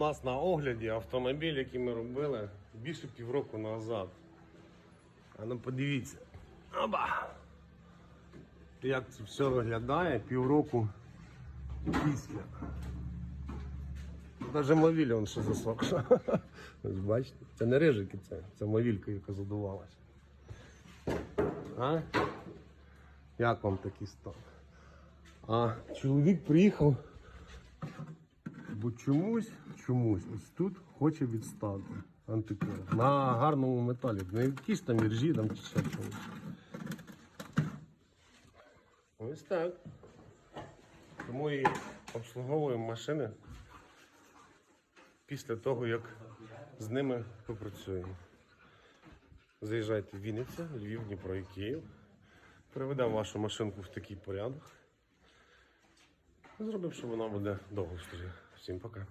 У нас на огляді автомобіль, який ми робили більше півроку назад. А ну подивіться. Оба! Як це все виглядає півроку після. Навіть мовіль он ще засохша. Бачите, це не рижики, це, це мовілька, яка задувалася. А? Як вам такий стан? А чоловік приїхав, бо чомусь, чомусь, ось тут хоче відстати антикор. На гарному металі. Не якісь там іржі, там чи ще чомусь. Ось так. Тому і обслуговуємо машини після того, як з ними попрацюємо. Заїжджайте в Вінниця, Львів, Дніпро і Київ. Приведемо вашу машинку в такий порядок. Зробимо, що вона буде довго служити. Всім пока.